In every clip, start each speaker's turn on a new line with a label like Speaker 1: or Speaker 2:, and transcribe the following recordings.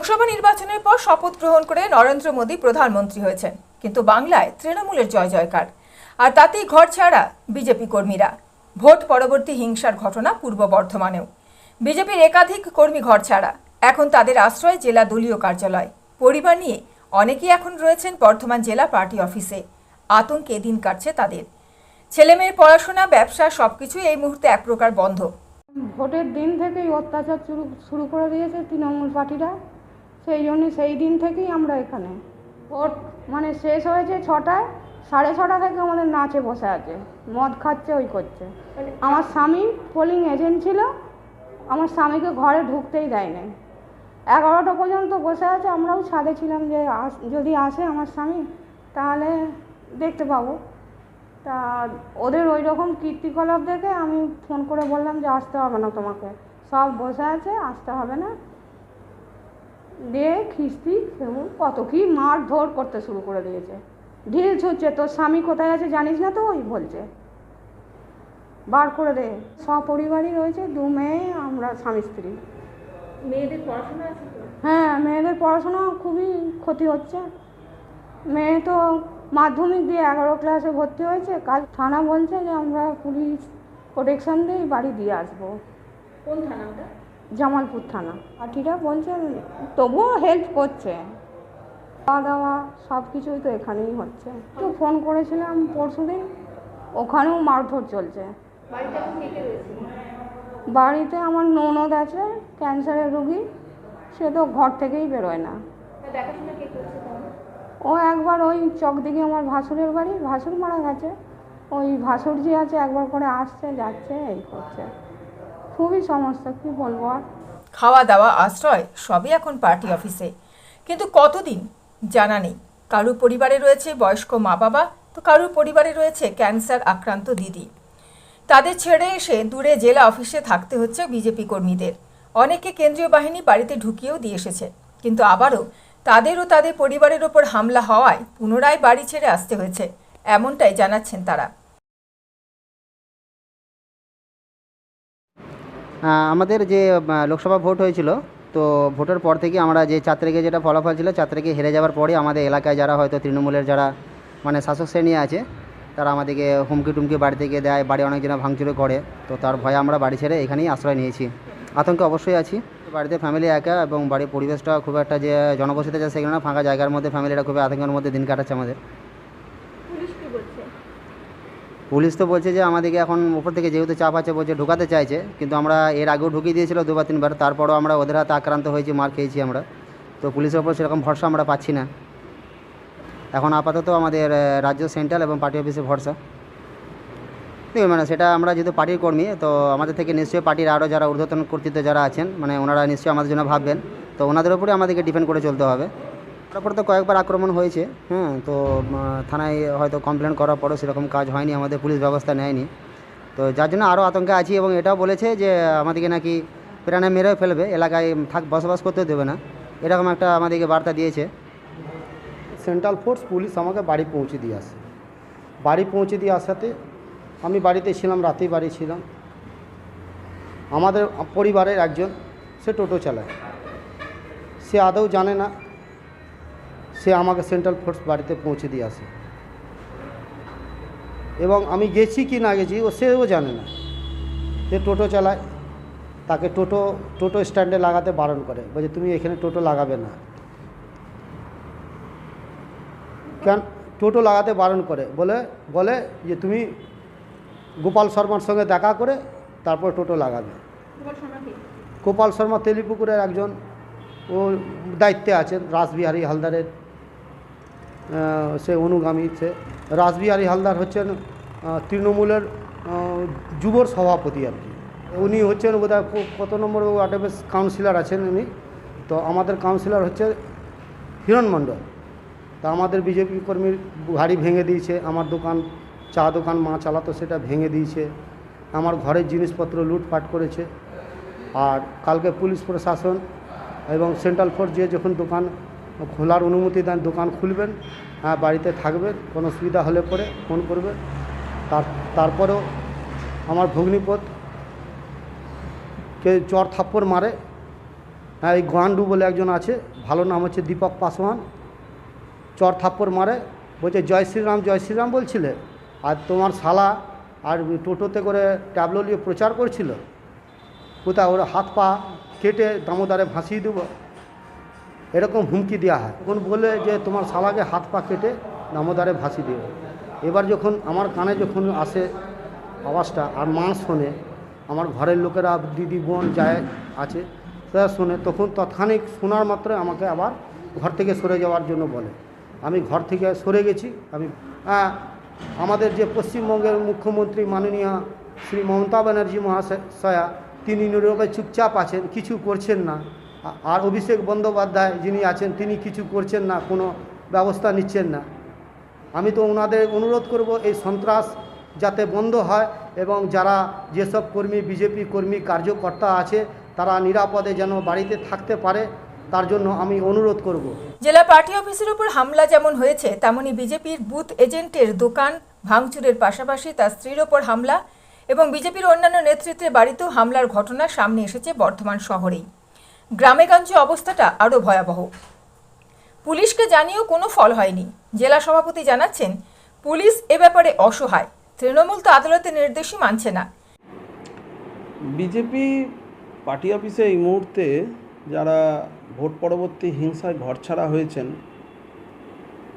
Speaker 1: লোকসভা নির্বাচনের পর শপথ গ্রহণ করে নরেন্দ্র মোদী প্রধানমন্ত্রী হয়েছেন। কিন্তু বাংলায় তৃণমূলের জয় জয়কার। আর তাতেই ঘর ছাড়া বিজেপি কর্মীরা। ভোট পরবর্তী হিংসার ঘটনা পূর্ব বর্ধমানেও। বিজেপির একাধিক কর্মী ঘর ছাড়া। এখন তাদের আশ্রয় জেলা দলীয় কার্যালয়। পরিবার নিয়ে অনেকেই এখন রয়েছেন বর্ধমান জেলা পার্টি অফিসে। আতঙ্কে দিন কাটছে তাদের। ছেলেমেয়ের পড়াশোনা, ব্যবসা সবকিছুই এই মুহূর্তে এক প্রকার বন্ধ।
Speaker 2: ভোটের দিন থেকেই অত্যাচার শুরু শুরু করে দিয়েছে তৃণমূল পার্টিরা। সেই জন্য সেই দিন থেকেই আমরা এখানে। ভোট মানে শেষ হয়েছে ছটায়, সাড়ে ছটা থেকে আমাদের নাচে বসে আছে। মদ খাচ্ছে, ওই করছে। আমার স্বামী পোলিং এজেন্ট ছিল, আমার স্বামীকে ঘরে ঢুকতেই দেয় নাই এগারোটা পর্যন্ত বসে আছে, আমরাও ছাদে ছিলাম যে আস- যদি আসে আমার স্বামী, তাহলে দেখতে পাবো। তা ওদের ওই রকম কীর্তিকলাপ দেখে আমি ফোন করে বললাম যে, আসতে হবে না তোমাকে। সব বসে আছে, আসতে হবে না। দিয়ে খিস্তি সেগুন কত কি মার ধর করতে শুরু করে দিয়েছে। ঢিল ছুটছে তোর স্বামী কোথায় আছে জানিস না তো? ওই বলছে। বার করে দে সপরিবারই রয়েছে দু মেয়ে আমরা স্বামী স্ত্রী।
Speaker 1: মেয়েদের পড়াশোনা আছে
Speaker 2: হ্যাঁ মেয়েদের পড়াশোনা খুবই ক্ষতি হচ্ছে। মেয়ে তো মাধ্যমিক দিয়ে এগারো ক্লাসে ভর্তি হয়েছে কাল থানা বলছে যে আমরা পুলিশ প্রোটেকশন দিয়ে বাড়ি দিয়ে আসব।
Speaker 1: কোন থানাটা?
Speaker 2: জামালপুর থানা। পার্টিরা বলছে তবুও হেল্প করছে। খাওয়া দাওয়া সব কিছুই তো এখানেই হচ্ছে। তো ফোন করেছিলাম পরশু দিন ওখানেও মারধর চলছে।
Speaker 1: বাড়িতে
Speaker 2: আমার ননদ আছে ক্যান্সারের রুগী সে তো ঘর থেকেই বেরোয় না। ও একবার ওই চক দিকে আমার ভাসুরের বাড়ি ভাসুর মারা গেছে। ওই ভাসুর যে আছে একবার করে আসছে যাচ্ছে এই করছে। খুবই সমস্যা, কী বলব আর?
Speaker 1: খাওয়া দাওয়া, আশ্রয়, সবই এখন পার্টি অফিসে। কিন্তু কতদিন? জানা নেই। কারুর পরিবারে রয়েছে বয়স্ক মা বাবা তো কারুর পরিবারে রয়েছে ক্যান্সার আক্রান্ত দিদি। তাদের ছেড়ে এসে দূরে জেলা অফিসে থাকতে হচ্ছে বিজেপি কর্মীদের। অনেকে কেন্দ্রীয় বাহিনী বাড়িতে ঢুকিয়েও দিয়ে এসেছে। কিন্তু আবারও তাদের ও তাদের পরিবারের ওপর হামলা হওয়ায় পুনরায় বাড়ি ছেড়ে আসতে হয়েছে, এমনটাই জানাচ্ছেন তারা।
Speaker 3: আমাদের যে লোকসভা ভোট হয়েছিল, তো ভোটের পর থেকে আমরা যে চাত্রেকে যেটা ফলাফল ছিল চাত্রেকে হেরে যাওয়ার পরে আমাদের এলাকায় যারা হয়তো তৃণমূলের যারা মানে শাসক শ্রেণি আছে, তারা আমাদেরকে হুমকি টুমকি বাড়ি থেকে দেয়, বাড়ি অনেকজনা ভাঙচুরে করে। তো তার ভয়ে আমরা বাড়ি ছেড়ে এখানেই আশ্রয় নিয়েছি। আতঙ্কে অবশ্যই আছি। বাড়িতে ফ্যামিলি একা এবং বাড়ির পরিবেশটা খুব একটা যে জনবসতি আছে সেখানে ফাঁকা জায়গার মধ্যে ফ্যামিলিটা খুবই আতঙ্কের মধ্যে দিন কাটাচ্ছে আমাদের। পুলিশ তো বলছে যে আমাদেরকে এখন উপর থেকে যেহেতু চাপ আছে, বলছে ঢুকাতে চাইছে। কিন্তু আমরা এর আগেও ঢুকিয়ে দিয়েছিল দুবার, তিনবার। তারপরও আমরা ওদের হাতে আক্রান্ত হয়েছি, মার খেয়েছি আমরা। তো পুলিশের ওপর সেরকম ভরসা আমরা পাচ্ছি না। এখন আপাতত আমাদের রাজ্য সেন্ট্রাল এবং পার্টি অফিসে ভরসা। দেখুন মানে সেটা আমরা যেহেতু পার্টির কর্মী, তো আমাদের থেকে নিশ্চয়ই পার্টির আরও যারা ঊর্ধ্বতন কর্তৃত্ব যারা আছেন মানে ওনারা নিশ্চয়ই আমাদের জন্য ভাববেন। তো ওনাদের উপরে আমাদেরকে ডিপেন্ড করে চলতে হবে। তারপরে তো কয়েকবার আক্রমণ হয়েছে হ্যাঁ তো থানায় হয়তো কমপ্লেন করার পরও সেরকম কাজ হয়নি, আমাদের পুলিশ ব্যবস্থা নেয়নি। তো যার জন্য আরও আতঙ্কে আছি এবং এটাও বলেছে যে, আমাদেরকে নাকি প্রাণে মেরেও ফেলবে, এলাকায় থাক, বসবাস করতেও দেবে না। এরকম একটা আমাদেরকে বার্তা দিয়েছে।
Speaker 4: সেন্ট্রাল ফোর্স পুলিশ আমাকে বাড়ি পৌঁছে দিয়ে আসে। বাড়ি পৌঁছে দিয়ে আসাতে আমি বাড়িতে ছিলাম, রাতেই বাড়ি ছিলাম। আমাদের পরিবারের একজন, সে টোটো চালায়। সে আদৌ জানে না সে আমাকে সেন্ট্রাল ফোর্স বাড়িতে পৌঁছে দিয়ে আসে। এবং আমি গেছি কি না গেছি ও সেও জানে না। সে টোটো চালায় তাকে টোটো টোটো স্ট্যান্ডে লাগাতে বারণ করে বলছে তুমি এখানে টোটো লাগাবে না। কেন? টোটো লাগাতে বারণ করে বলে বলে যে তুমি গোপাল শর্মার সঙ্গে দেখা করে তারপর টোটো লাগাবে। গোপাল শর্মা তেলিপুকুরের একজন ও দায়িত্বে আছেন রাসবিহারী হালদারের। সে অনুগামী, সে রাসবিহারী হালদার হচ্ছেন তৃণমূলের যুবর সভাপতি আর কি। উনি হচ্ছেন বোধহয় কত নম্বর ওয়ার্ডে বেশ কাউন্সিলর আছেন উনি। তো আমাদের কাউন্সিলর হচ্ছে হিরণ মণ্ডল। তা আমাদের বিজেপি কর্মীর গাড়ি ভেঙে দিয়েছে, আমার দোকান, চা দোকান মা চালাতো সেটা ভেঙে দিয়েছে, আমার ঘরের জিনিসপত্র লুটপাট করেছে। আর কালকে পুলিশ প্রশাসন এবং সেন্ট্রাল ফোর্স যে যখন দোকান খোলার অনুমতি দেন, দোকান খুলবেন হ্যাঁ বাড়িতে থাকবেন, কোনো অসুবিধা হলে পরে ফোন করবেন। তার, তারপরেও আমার ভগ্নিপথ কে চর থাপ্পড় মারে হ্যাঁ এই গান্ডু বলে একজন আছে, ভালো নাম হচ্ছে দীপক পাসওয়ান চর থাপ্পড় মারে, বলছে, জয় শ্রীরাম জয় শ্রীরাম বলছিলে? আর তোমার শালা আর টোটোতে করে ট্যাবলো নিয়ে প্রচার করছিল? কোথায়? ওরা হাত পা কেটে দামোদারে ভাসিয়ে দেবো। এরকম হুমকি দেওয়া হয়। তখন বলে যে, তোমার শালাকে হাত পা কেটে দামোদারে ভাসিয়ে দেবো এবার যখন আমার কানে যখন আসে আওয়াজটা আর মা শোনে, আমার ঘরের লোকেরা, দিদি বোন যায়, আছে, তারা শোনে, তখন তৎক্ষণিক শোনার মাত্র আমাকে আবার ঘর থেকে সরে যাওয়ার জন্য বলে। আমি ঘর থেকে সরে গেছি, আমি আমাদের যে পশ্চিমবঙ্গের মুখ্যমন্ত্রী মাননীয় শ্রী মমতা ব্যানার্জি মহাশয়া তিনি নীরবে চুপচাপ আছেন, কিছু করছেন না। আর অভিষেক বন্দ্যোপাধ্যায় যিনি আছেন, তিনি কিছু করছেন না, কোনো ব্যবস্থা নিচ্ছেন না। আমি তো ওনাদের অনুরোধ করব, এই সন্ত্রাস যাতে বন্ধ হয় এবং যারা যেসব কর্মী, বিজেপি কর্মী, কার্যকর্তা আছে, তারা নিরাপদে যেন বাড়িতে থাকতে পারে, তার জন্য আমি অনুরোধ করব।
Speaker 1: জেলা পার্টি অফিসের উপর হামলা যেমন হয়েছে, তেমনি বিজেপির বুথ এজেন্টের দোকান ভাঙচুরের পাশাপাশি তার স্ত্রীর ওপর হামলা এবং বিজেপির অন্যান্য নেতৃত্বের বাড়িতেও হামলার ঘটনা সামনে এসেছে বর্ধমান শহরেই। গ্রামেগঞ্জে অবস্থাটা আরও ভয়াবহ। পুলিশকে জানিয়েও কোনো ফল হয়নি। জেলা সভাপতি জানাচ্ছেন, পুলিশ এ ব্যাপারে অসহায়। তৃণমূল তো আদালতের নির্দেশই মানছে না।
Speaker 5: বিজেপি পার্টি অফিসে এই মুহূর্তে যারা ভোট পরবর্তী হিংসায় ঘরছাড়া হয়েছেন,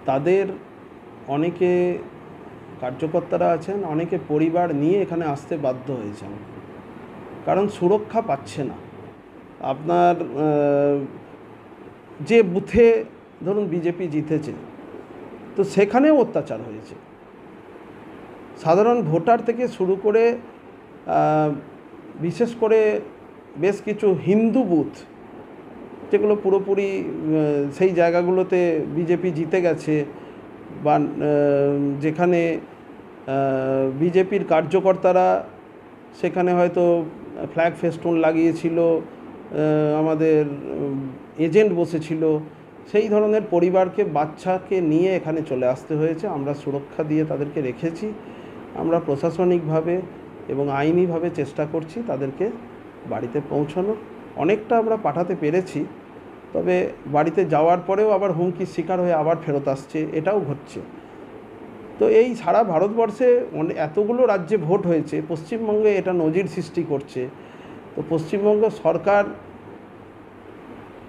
Speaker 5: তাদের অনেকে কার্যকর্তারা আছেন, অনেকে পরিবার নিয়ে এখানে আসতে বাধ্য হয়েছেন। কারণ সুরক্ষা পাচ্ছে না। আপনার যে বুথে ধরুন বিজেপি জিতেছে, তো সেখানেও অত্যাচার হয়েছে। সাধারণ ভোটার থেকে শুরু করে বিশেষ করে বেশ কিছু হিন্দু বুথ, যেগুলো পুরোপুরি সেই জায়গাগুলোতে বিজেপি জিতে গেছে, বা যেখানে বিজেপির কার্যকর্তারা সেখানে হয়তো ফ্ল্যাগ ফেস্টুন লাগিয়েছিল আমাদের এজেন্ট বসেছিল। সেই ধরনের পরিবারকে, বাচ্চাকে নিয়ে এখানে চলে আসতে হয়েছে। আমরা সুরক্ষা দিয়ে তাদেরকে রেখেছি। আমরা প্রশাসনিকভাবে এবং আইনিভাবে চেষ্টা করছি তাদেরকে বাড়িতে পৌঁছানোর। অনেকটা আমরা পাঠাতে পেরেছি, তবে বাড়িতে যাওয়ার পরেও আবার হুমকির শিকার হয়ে আবার ফেরত আসছে, এটাও ঘটছে। তো এই সারা ভারতবর্ষে এতগুলো রাজ্যে ভোট হয়েছে, পশ্চিমবঙ্গে এটা নজির সৃষ্টি করছে। তো পশ্চিমবঙ্গ সরকার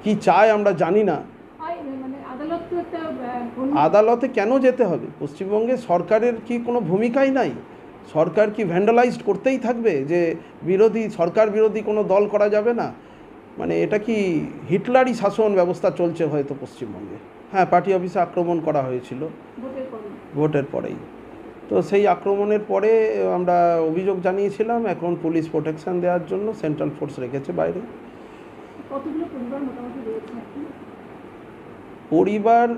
Speaker 5: কি চায় আমরা জানি না।
Speaker 2: মানে আদালত
Speaker 5: কেন যেতে হবে? পশ্চিমবঙ্গে সরকারের কি কোনো ভূমিকাই নাই? সরকার কি ভ্যান্ডালাইজড করতেই থাকবে যে বিরোধী সরকার বিরোধী কোনো দল করা যাবে না? মানে এটা কি হিটলারই শাসন ব্যবস্থা চলছে হয়তো পশ্চিমবঙ্গে? হ্যাঁ পার্টি অফিসে আক্রমণ করা হয়েছিল।
Speaker 2: ভোটের
Speaker 5: পরেই। তো সেই আক্রমণের পরে আমরা অভিযোগ জানিয়েছিলাম এখন পুলিশ প্রোটেকশন দেওয়ার জন্য সেন্ট্রাল ফোর্স রেখেছে বাইরে।
Speaker 2: পরিবার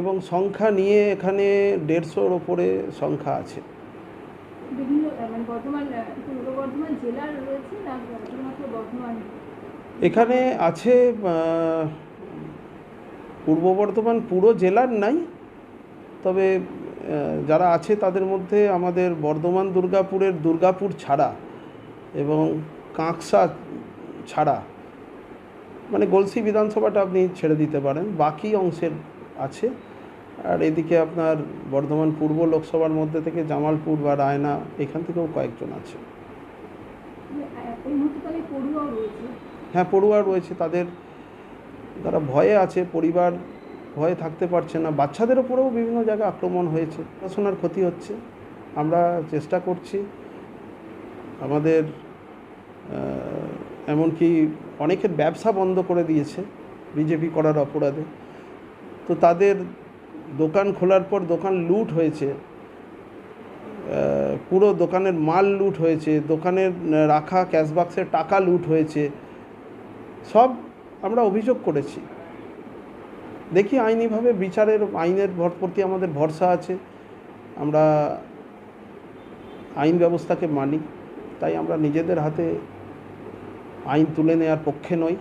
Speaker 5: এবং সংখ্যা নিয়ে এখানে দেড়শোর ওপরে সংখ্যা আছে।
Speaker 2: মানে
Speaker 5: এখানে আছে পূর্ব বর্ধমান পুরো জেলার নাই তবে যারা আছে তাদের মধ্যে আমাদের বর্ধমান দুর্গাপুরের দুর্গাপুর ছাড়া এবং কাঁকসা ছাড়া মানে গলসি বিধানসভাটা আপনি ছেড়ে দিতে পারেন, বাকি অংশের আছে। আর এদিকে আপনার বর্ধমান পূর্ব লোকসভার মধ্যে থেকে জামালপুর বা রায়না, এখান থেকেও কয়েকজন আছে। হ্যাঁ পড়ুয়া রয়েছে। তাদের তারা ভয়ে আছে, পরিবার ভয়ে থাকতে পারছে না। বাচ্চাদের ওপরেও বিভিন্ন জায়গায় আক্রমণ হয়েছে। পড়াশোনার ক্ষতি হচ্ছে। আমরা চেষ্টা করছি। আমাদের এমনকি অনেকের ব্যবসা বন্ধ করে দিয়েছে বিজেপি করার অপরাধে। তো তাদের দোকান খোলার পর দোকান লুট হয়েছে। পুরো দোকানের মাল লুট হয়েছে। দোকানের রাখা ক্যাশ বাক্সের টাকা লুট হয়েছে। সব আমরা অভিযোগ করেছি। দেখি আইনিভাবে বিচারের, আইনের ভর প্রতি আমাদের ভরসা আছে। আমরা আইন ব্যবস্থাকে মানি, তাই আমরা নিজেদের হাতে আইন তুলে নেওয়ার পক্ষে নই।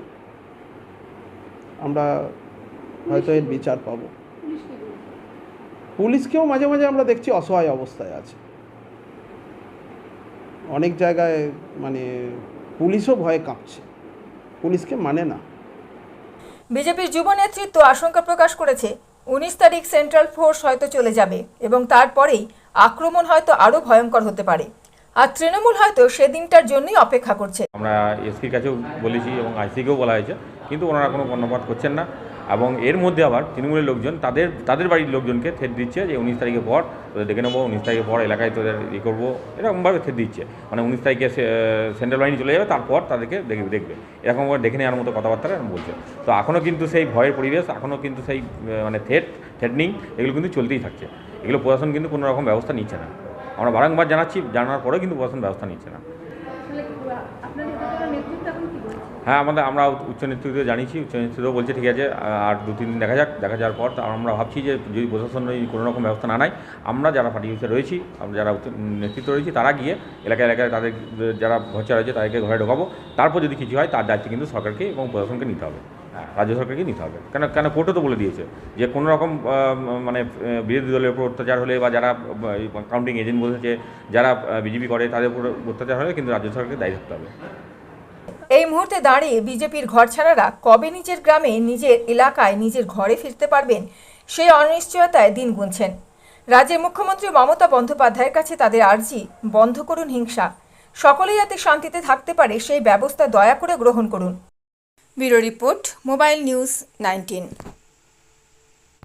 Speaker 5: আমরা হয়তো এর বিচার পাবো। পুলিশকেও মাঝে মাঝে আমরা দেখছি অসহায় অবস্থায় আছে। অনেক জায়গায় মানে পুলিশও ভয়ে কাঁপছে। পুলিশকে মানে না।
Speaker 1: বিজেপির যুব নেতৃত্ব আশঙ্কা প্রকাশ করেছে, উনিশ তারিখ সেন্ট্রাল ফোর্স হয়তো চলে যাবে এবং তারপরেই আক্রমণ হয়তো আরও ভয়ঙ্কর হতে পারে। আর তৃণমূল হয়তো সেদিনটার জন্যই অপেক্ষা করছে।
Speaker 6: আমরা এসপির কাছেও বলেছি এবং আইসিকেও বলা হয়েছে, কিন্তু ওনারা কোনো কর্ণপাত করছেন না। এবং এর মধ্যে আবার তৃণমূলের লোকজন, তাদের তাদের বাড়ির লোকজনকে থেট দিচ্ছে যে উনিশ তারিখের পর তোদের দেখে নেব, উনিশ তারিখের পর এলাকায় তোদের ইয়ে করব, এরকমভাবে থেট দিচ্ছে। মানে উনিশ তারিখে সেন্ট্রাল বাহিনী চলে যাবে, তারপর তাদেরকে দেখবে দেখবে। এরকমভাবে দেখে নেওয়ার মতো কথাবার্তা এরকম বলছে। তো এখনও কিন্তু সেই ভয়ের পরিবেশ এখনও কিন্তু সেই মানে থেট থ্রেটনিং এগুলো কিন্তু চলতেই থাকছে। এগুলো প্রশাসন কিন্তু কোনো রকম ব্যবস্থা নিচ্ছে না। আমরা বারংবার জানাচ্ছি, জানার পরেও কিন্তু প্রশাসন ব্যবস্থা নিচ্ছে না। হ্যাঁ আমাদের আমরা উচ্চ নেতৃত্ব জানিয়েছি উচ্চ নেতৃত্ব বলছে ঠিক আছে আর দু তিন দিন দেখা যাক দেখা যাওয়ার পর আমরা ভাবছি যে যদি প্রশাসন কোনো রকম ব্যবস্থা না নেয় আমরা যারা পার্টি অফিসে রয়েছি আমরা যারা উচ্চ নেতৃত্ব রয়েছি তারা গিয়ে এলাকায় এলাকায় তাদের যারা ঘরচা রয়েছে তাদেরকে ঘরে ঢোকাবো। তারপর যদি কিছু হয় তার দায়িত্ব কিন্তু সরকারকে এবং প্রশাসনকে নিতে হবে। হ্যাঁ, রাজ্য সরকারকে নিতে হবে। কেন কেন কোর্টও তো বলে দিয়েছে যে কোনো রকম মানে বিরোধী দলের উপর অত্যাচার হলে বা যারা কাউন্টিং এজেন্ট বসেছে যারা বিজেপি করে তাদের উপর অত্যাচার হলে কিন্তু রাজ্য সরকারকে দায়ী থাকতে হবে।
Speaker 1: এই মুহূর্তে দাঁড়িয়ে বিজেপির ঘরছাড়ারা কবে নিজের গ্রামে নিজের এলাকায় নিজের ঘরে ফিরতে পারবেন, সেই অনিশ্চয়তায় দিন গুনছেন। রাজ্যের মুখ্যমন্ত্রী মমতা বন্দ্যোপাধ্যায়ের কাছে তাদের আর্জি, বন্ধ করুন হিংসা। সকলেই যাতে শান্তিতে থাকতে পারে, সেই ব্যবস্থা দয়া করে গ্রহণ করুন। Bureau report, mobile news nineteen.